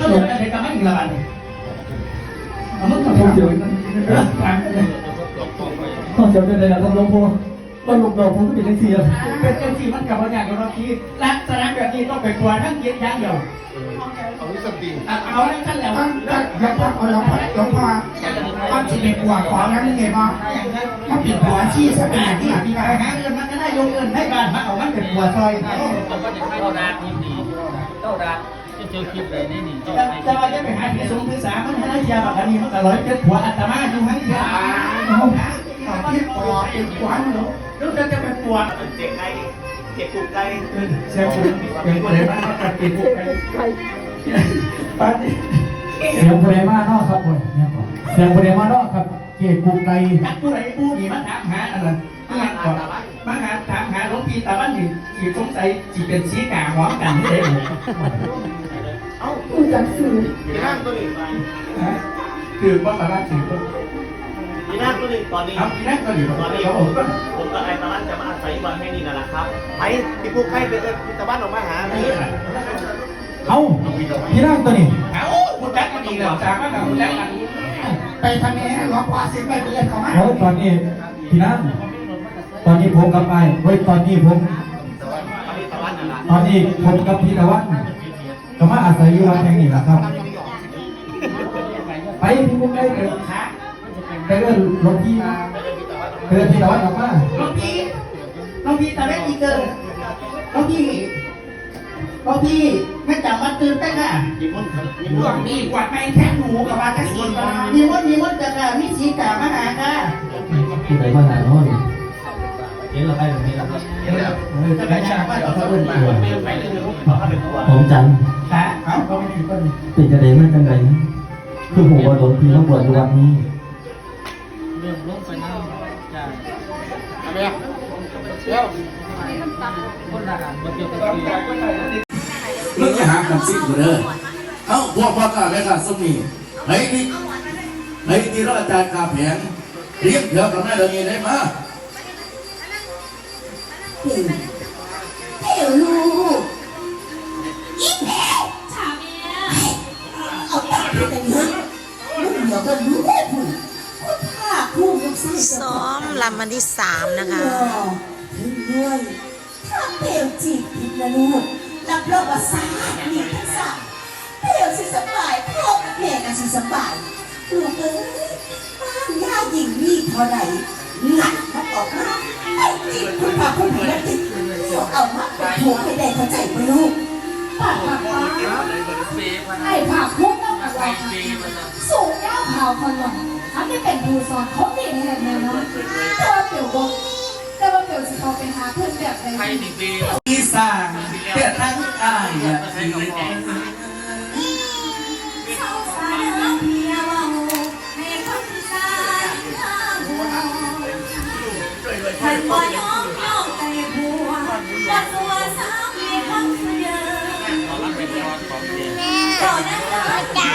ก็เลยอะไรกันไม่อีกละบันเอามึงมาทำเดียวนั้นทางเลยต้องจำได้เลยนะครับหลวงพ่อว่าลูกเราผมก็เป็นนักเสียเป็นเจ้าที่มันกับว่าอย่างเราที่ลักษณะแบบนี้ต้องไปตัวทั้งเย็นย่างเดียวเอาสติเอาแล้วท่านแล้วนท่านอย่าพักเอาหลวงพ่อหลวงพ่อท่านที่เป็นปวของนั้นนี่ไงบ้างมันปิดหัวชี้สมัยนี่พี่ไปนะหาเงินมันก็ได้ยกเงินให้บ้านมันเอามันเป็นหัวซอยเจ้าดาเจ้าดา จะเจอคลิปเลยนี่นี่เจ้าจะไอ้จะว่าจะไปหาที่สูงที่สามมันให้ยาบักอันนี้มันก็ร้อยเจ็ดหัวอัตมาอยู่ให้ยาเอาเอาที่ปอดเป็นขวัญเนาะแล้วจะจะไปปวดเจ็บไกเจ็บกุกไก่เสียบุญเป็นคนไหนบ้างการติดบุกไปป้าเสียงโบเรมาเนาะครับผมเนี่ยเสียงโบเรมาเนาะครับเกศกุกไก่ผู้ใดผู้นี่มาถามหาอะไรมาก่อนมหาถามหาหลวงพี่ตาบ้านนี่ที่สงสัยจีเป็นสีกาหอมกันนี่เอง เอ้ากูจักสื่อพี่นั่งตัวนี้คือว่าสาระถือพี่นั่งตัวนี้ตอนนี้เอาที่นั่นก็อยู่ตอนนี้ผมก็ผมกับไอ้ตะวันจะมาอาศัยวันแห่งนี้นั่นแหละครับไปพี่กุ๊กไก่เป็นพี่ตะวันออกมาหาพี่เอาพี่นั่งตัวนี้เอ้าคุณแจักกันอีกแล้วจากว่ากับคุณแจักกันไปทางนี้หลวงพ่อเสียไปเรียนเขามาโอ้ตอนนี้พี่นั่งตอนนี้ผมกับไอ้เฮ้ยตอนนี้ผม ตอนนี้ผมกับพี่ตะวัน ก็มาอาศัยอยู่วัดแห่งนี้แหละครับ ไปพี่กุกไก่เกิดขาไปเรื่องหลวงพี่เกิดพี่ตะวันออกมาน้องพี่น้องพี่ตาแม่อีเกินน้องพี่น้องพี่ไม่จำมาตื่นเต้นอะพี่มุ่นพี่พมุ่วนกนี้กวาดไม่แค่หมูกับว่าแค่สีกามีมดมีมดจะค่ะมีสีกามาหาค่ะที่ไหนมาหาน้อง เห็นเราไปแบบนี้แล้วครับเห็นแล้วจะได้ชาว่เอาเขาเดินมาผมจันขาเอ้าเขาไม่มีต้นติดจะเด็นมาจังไงคือผมว่าหลงพี่มาบวชอยู่วัดนี้เรื่องลงไปนั่งจ้าอะไรอะเดี๋ยวคนละกันเกี่ยวกับที่มึงจะหาคำซิ่งกูเด้อเอ้าพวกพ่อข้าแม่ข้าสมีเฮ้ยนี่เฮ้ยนี่เราอาจารย์ข้าแผนเรียกเดี๋ยวกับแม่เดี๋ยวนี้ได้มา เอ๋ลูกอีแมวถามแม่เอาตาไปแต่เงินลูกเดี๋ยวก็รู้ได้ผู้ผู้ภาผู้ยกซื้อซ้อมลำวันที่สามนะคะถึงด้วยถ้าเปลวจีบผิดนะลูกรับรองว่าสามีทั้งสามเปลวสิสบายพ่อกับแม่ก็สิสบายลูกเอ้ยบ้านย่าหญิงนี่เท่าไหร่ หนักมันออกมาไอ้จีบคุณพาคุณผีแล้วติดเอามาหัวให้ได้เข้าใจไหมลูกป้าป้าป้าไอ้ผักพวกต้องอะไรสูงยาวเผาคนหลังอันนี้เป็นผู้สอนเขาเด็กแห่งแน่นอนแต่ว่าเปี่ยวบกแต่ว่าเปี่ยวสิเขาไปหาเพื่อนแบบไหนอีสร้านเพื่อทั้งอายอะ บ่ยอมยอมใจผัวและตัวสามีคำเสยต่อนั้นเลยจ้า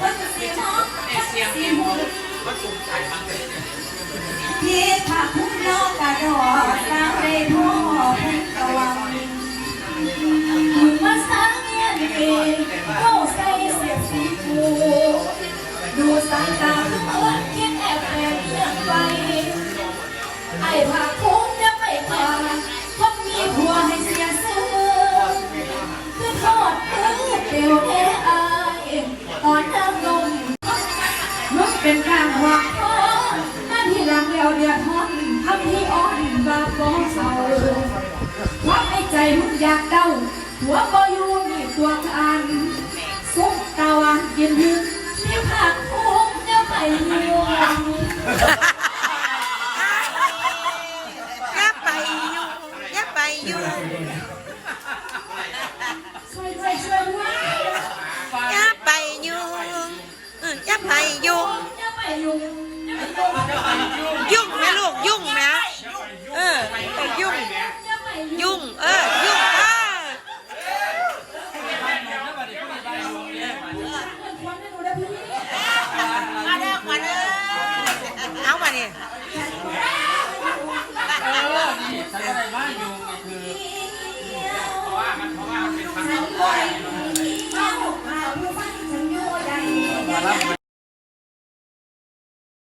คนสิมองคนสิหุ่นที่ผักพุ่งนอกกระดอกสาวได้พ่อเป็นตะวันคุณมาสางเงียนเองเข้าใส่เสียสีฟูดูสังกา ผักพุ่งจะไปกว่าเพราะมีผัวให้เสียซื้อคือทอดมือเดียวแค่อายตอนน้ำนมมึงเป็นการหวังพ่อหน้าที่หลังแล้วเดือดร้อนทำที่อ่อนบาปบ่เศร้าความในใจมึงอยากเดาหัวบ่อยู่นี่ตัวอันสุกตาวันกินหึง சொன்ன உடனே